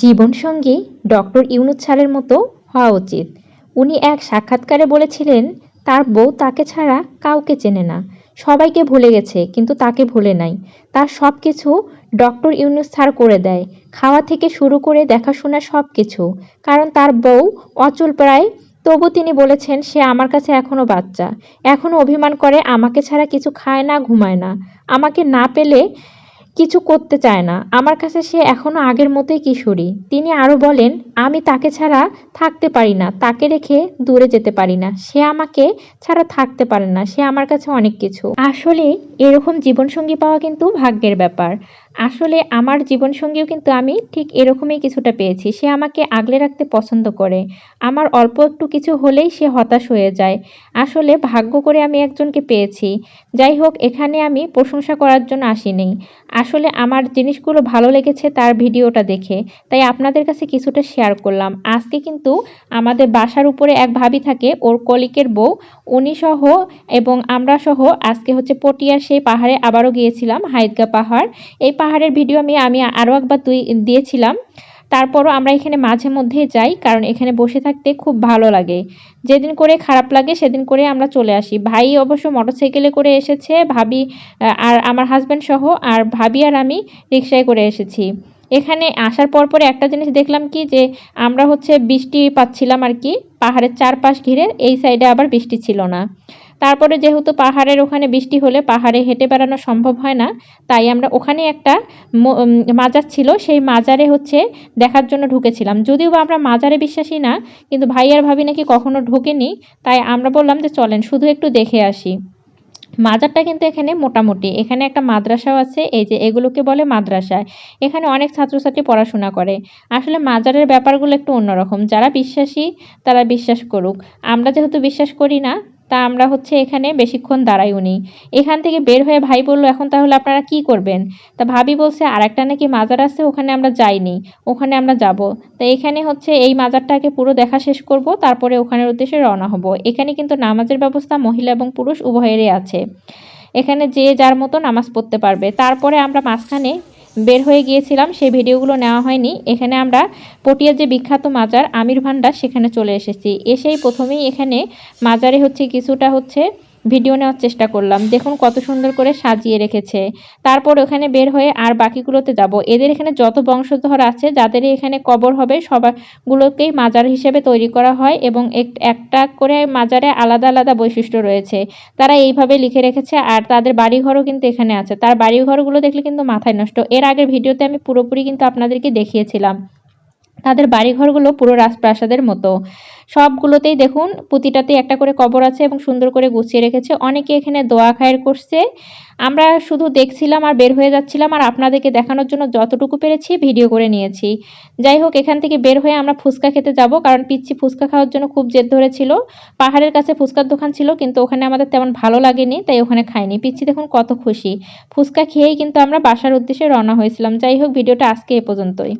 জীবনসঙ্গী ডক্টর ইউনুস স্যারের মতো হওয়া উচিত। উনি এক সাক্ষাৎকারে বলেছিলেন, তার বউ তাকে ছাড়া কাউকে চেনে না। সবাইকে ভুলে গেছে, কিন্তু তাকে ভুলে নাই। তার সব কিছু ডক্টর ইউনুস স্যার করে দেয়। খাওয়া থেকে শুরু করে দেখাশোনা সব কিছু কারণ তার বউ অচল প্রায়। তবু তিনি বলেছেন, সে আমার কাছে এখনও বাচ্চা। এখনও অভিমান করে, আমাকে ছাড়া কিছু খায় না, ঘুমায় না। আমাকে না পেলে কিছু করতে চায় না। আমার কাছে সে এখনও আগের মতোই কিশোরী। তিনি আরও বলেন, আমি তাকে ছাড়া থাকতে পারি না, তাকে রেখে দূরে যেতে পারি না। সে আমাকে ছাড়া থাকতে পারে না, সে আমার কাছে অনেক কিছু। আসলে এরকম জীবনসঙ্গী পাওয়া কিন্তু ভাগ্যের ব্যাপার। আসলে আমার জীবনসঙ্গীও কিন্তু আমি ঠিক এরকমই কিছুটা পেয়েছি। সে আমাকে আগলে রাখতে পছন্দ করে। আমার অল্প একটু কিছু হলেই সে হতাশ হয়ে যায়। আসলে ভাগ্য করে আমি একজনকে পেয়েছি। যাই হোক, এখানে আমি প্রশংসা করার জন্য আসিনি। আসলে আমার জিনিসগুলো ভালো লেগেছে তার ভিডিওটা দেখে। তাই আপনাদের কাছে কিছুটা শেয়ার করলাম। আজকে কিন্তু আমাদের বাসার উপরে এক ভাবি থাকে, ওর কলিকের বউ। উনি সহ এবং আমরা সহ আজকে হচ্ছে পটিয়ার সেই পাহাড়ে আবারও গিয়েছিলাম, হাইদগা পাহাড়। এই পাহাড়ের ভিডিও আমি আমি আরও একবার তুই, দিয়েছিলাম। তারপরও আমরা এখানে মাঝে মধ্যে যাই, কারণ এখানে বসে থাকতে খুব ভালো লাগে। যেদিন করে খারাপ লাগে, সেদিন করে আমরা চলে আসি। ভাই অবশ্য মোটরসাইকেলে করে এসেছে, ভাবি আর আমার হাজব্যান্ড সহ, আর ভাবি আর আমি রিক্সায় করে এসেছি। এখানে আসার পর পরে একটা জিনিস দেখলাম কি, যে আমরা হচ্ছে বৃষ্টি পাচ্ছিলাম আর কি, পাহাড়ের চারপাশ ঘিরে, এই সাইডে আবার বৃষ্টি ছিল না। তারপরে যেহেতু পাহাড়ের ওখানে বৃষ্টি হলে পাহাড়ে হেঁটে বেড়ানো সম্ভব হয় না, তাই আমরা ওখানে একটা মাজার ছিল, সেই মাজারে হচ্ছে দেখার জন্য ঢুকেছিলাম। যদিও বা আমরা মাজারে বিশ্বাসী না, কিন্তু ভাই আর ভাবি নাকি কখনো ঢুকেনি, তাই আমরা বললাম যে চলেন, শুধু একটু দেখে আসি। মাজারটা কিন্তু এখানে মোটামুটি, এখানে একটা মাদ্রাসাও আছে, এই যে এগুলোকে বলে মাদ্রাসায় এখানে অনেক ছাত্রছাত্রী পড়াশোনা করে। আসলে মাজারের ব্যাপারগুলো একটু অন্যরকম, যারা বিশ্বাসী তারা বিশ্বাস করুক। আমরা যেহেতু বিশ্বাস করি না তা আমরা হচ্ছে এখানে বেশিক্ষণ দাঁড়াই উনি এখান থেকে বের হয়ে ভাই বলল, এখন তাহলে আপনারা কি করবেন? তা ভাবি বলছে আর একটা নাকি মাজার আছে, ওখানে আমরা যাইনি, ওখানে আমরা যাব। তা এখানে হচ্ছে এই মাজারটাকে পুরো দেখা শেষ করব, তারপরে ওখানের উদ্দেশ্যে রওনা হব। এখানে কিন্তু নামাজের ব্যবস্থা মহিলা এবং পুরুষ উভয়েরই আছে। এখানে যে যার মতো নামাজ পড়তে পারবে। তারপরে আমরা মাঝখানে বের হয়ে গিয়েছিলাম, সেই ভিডিওগুলো নেওয়া হয়নি। এখানে আমরা পটিয়ার যে বিখ্যাত মাজার আমির ভান্ডার, সেখানে চলে এসেছি। এসেই প্রথমেই এখানে মাজারে হচ্ছে কিছুটা হচ্ছে ভিডিও নেওয়ার চেষ্টা করলাম। দেখুন কত সুন্দর করে সাজিয়ে রেখেছে। তারপর ওখানে বের হয়ে আর বাকিগুলোতে যাব। এদের এখানে যত বংশধর আছে যাদের এখানে কবর হবে, সবাগুলোকেই মাজার হিসেবে তৈরি করা হয় এবং একটা করে মাজারে আলাদা আলাদা বৈশিষ্ট্য রয়েছে। তারা এইভাবে লিখে রেখেছে আর তাদের বাড়িঘরও কিন্তু এখানে আছে। তার বাড়িঘরগুলো দেখলে কিন্তু মাথায় নষ্ট। এর আগের ভিডিওতে আমি পুরোপুরি কিন্তু আপনাদেরকে দেখিয়েছিলাম। তাদের বাড়িঘরগুলো পুরো রাজপ্রাসাদের মতো। সবগুলোতেই দেখুন প্রতিটাতেই একটা করে কবর আছে এবং সুন্দর করে গুছিয়ে রেখেছে। অনেকে এখানে দোয়া খায়ের করছে। আমরা শুধু দেখছিলাম আর বের হয়ে যাচ্ছিলাম আর আপনাদেরকে দেখানোর জন্য যতটুকু পেরেছি ভিডিও করে নিয়েছি। যাই হোক, এখান থেকে বের হয়ে আমরা ফুচকা খেতে যাব কারণ পিচ্ছি ফুচকা খাওয়ার জন্য খুব জেদ ধরেছিল। পাহাড়ের কাছে ফুচকার দোকান ছিল কিন্তু ওখানে আমাদের তেমন ভালো লাগেনি, তাই ওখানে খাইনি। পিচ্ছি দেখুন কত খুশি। ফুচকা খেয়েই কিন্তু আমরা বাসার উদ্দেশ্যে রওনা হয়েছিলাম। যাই হোক, ভিডিওটা আজকে এ পর্যন্তই।